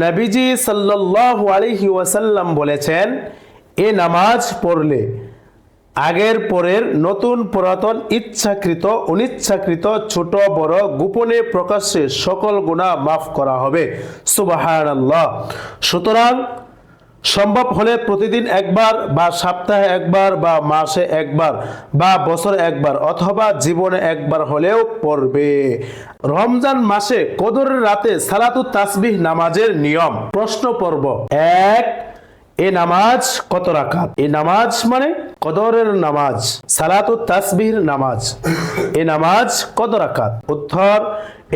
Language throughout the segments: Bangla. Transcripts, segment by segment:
নবীজি সাল্লাল্লাহু আলাইহি ওয়াসাল্লাম বলেছেন, এ নামাজ পড়লে আগের পরের নতুন পুরাতন ইচ্ছাকৃত, অনিচ্ছাকৃত, ছোট, বড়, গোপনে প্রকাশ্যে সকল গুণা মাফ করা হবে। সুবাহ সুতরাং সম্ভব হলে প্রতিদিন একবার বা সপ্তাহে একবার বা মাসে একবার বা বছরে একবার অথবা জীবনে একবার হলেও পড়বে। রমজান মাসে কদরের রাতে সালাতু তাসবিহ নামাজের নিয়ম প্রশ্ন পর্ব এক এ নামাজ কত রাকাত? এ নামাজ মানে কদরের নামাজ, সালাতু তাসবির নামাজ। এ নামাজ কত রাকাত? উত্তর,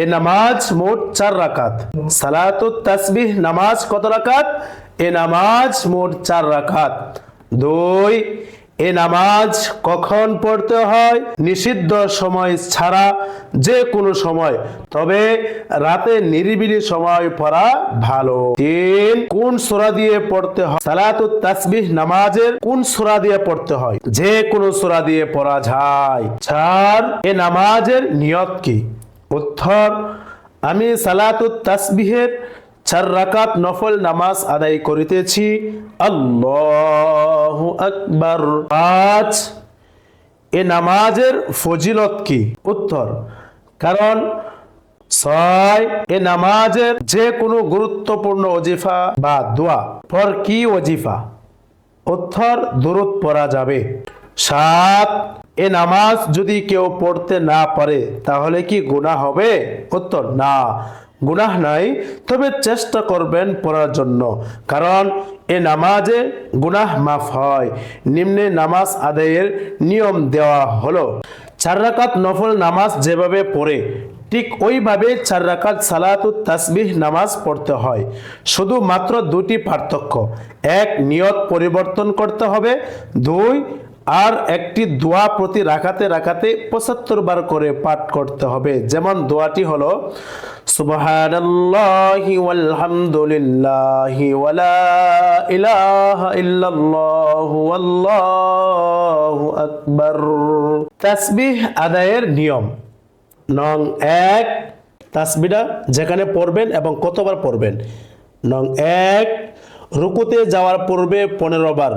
এ নামাজ মোট চার রাকাত। সালাতু তাসবির নামাজ কত রাকাত? এ নামাজ মোট চার রাকাত। দুই এ নামাজ কখন পড়তে হয়? নিষিদ্ধ সময় ছাড়া যে কোনো সময়। তবে রাতে নিরিবিলি সময় পড়া ভালো। তিন কোন সোরা দিয়ে পড়তে হয়? সালাতুত তাসবিহ নামাজের কোন সোরা দিয়ে পড়তে হয়? যে কোনো সোরা দিয়ে পড়া যায়। চার, এ নামাজের নিয়ত কি? উত্তর, আমি সালাতুত তাসবিহের চার রাকাত নফল নামাজ আদায় করিতেছি। আল্লাহু আকবার। পাঁচ এ নামাজের ফজিলত কি? উত্তর, কারণ ছয়, এ নামাজের যে কোনো গুরুত্বপূর্ণ অজিফা বা দোয়া, পর কি অজিফা উত্তর দূরত পড়া যাবে। সাত, এ নামাজ যদি কেউ পড়তে না পারে, তাহলে কি গুনাহ হবে? উত্তর, না। গুনাহ নাই, তবে চেষ্টা করবেন পড়ার জন্য। কারণ এ নামাজে গুনাহ মাফ হয়। নিম্নে নামাজ আদায়ের নিয়ম দেওয়া হলো। চার রাকাত নফল নামাজ যেভাবে পড়ে, ঠিক ওইভাবে চার রাকাত সালাতু তাসবিহ নামাজ পড়তে হয়। শুধুমাত্র দুটি পার্থক্য। এক, নিয়ত পরিবর্তন করতে হবে। দুই আর একটি দোয়া প্রতি রাখাতে রাখাতে পঁচাত্তর বার করে পাঠ করতে হবে। যেমন দোয়াটি হলো, সুবহানাল্লাহি ওয়ালহামদুলিল্লাহি ওয়ালা ইলাহা ইল্লাল্লাহু আল্লাহু আকবার। তাসবিহ আদায়ের নিয়ম। নং এক তাসবিটা যেখানে পড়বেন এবং কতবার পড়বেন? নং এক রুকুতে যাওয়ার পূর্বে পনেরো বার,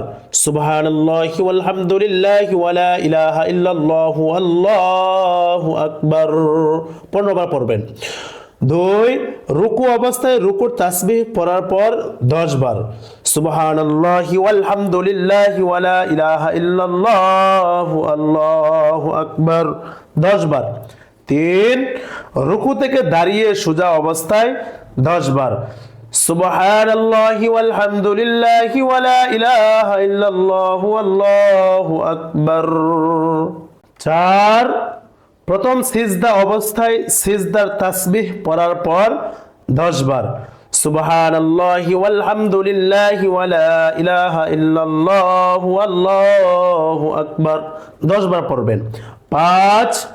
সুবহানাল্লাহি আলহামদুলিল্লাহি ইলাহা পনেরো বার পড়বেন। দুই, রুকু অবস্থায় রুকুর তাসবিহ পড়ার পর দশ বার, সুবহানাল্লাহি ইলাহা আকবার। দশ বার। তিন, রুকু থেকে দাঁড়িয়ে সোজা অবস্থায় দশ বার সুবহানাল্লাহি ওয়ালহামদুলিল্লাহি ওয়ালা ইলাহা ইল্লাল্লাহু আল্লাহু আকবার। চার, প্রথম সিজদা অবস্থায় সিজদার তাসবিহ পড়ার পর দশ বার, সুবহানাল্লাহি ওয়ালহামদুলিল্লাহি ওয়ালা ইলাহা ইল্লাল্লাহু আল্লাহু আকবার। দশ বার পড়বেন। পাঁচ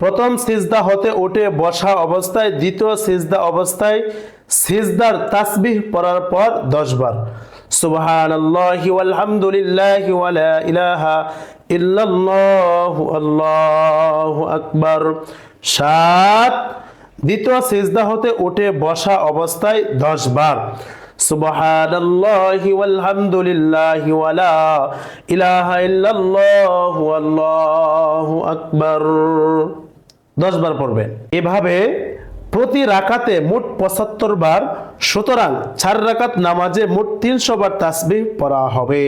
প্রথম সিজদা হতে উঠে বসা অবস্থায়, দ্বিতীয় সিজদা অবস্থায় সিজদার তাসবিহ পড়ার পর দশ বার সুবহানাল্লাহি ওয়ালহামদুলিল্লাহি ওয়ালা ইলাহা আল্লাহু আকবার। সাত, দ্বিতীয় সিজদা হতে উঠে বসা অবস্থায় দশ বার সুবহানাল্লাহি ওয়ালহামদুলিল্লাহি ওয়ালা ইলাহা ইল্লাল্লাহু আল্লাহু আকবার। দশ বার পড়বেন এভাবে প্রতি রাকাতে মোট পঁচাত্তর বার, সুতরাং চার রাকাত নামাজে মোট তিনশো বার তাসবি পড়া হবে।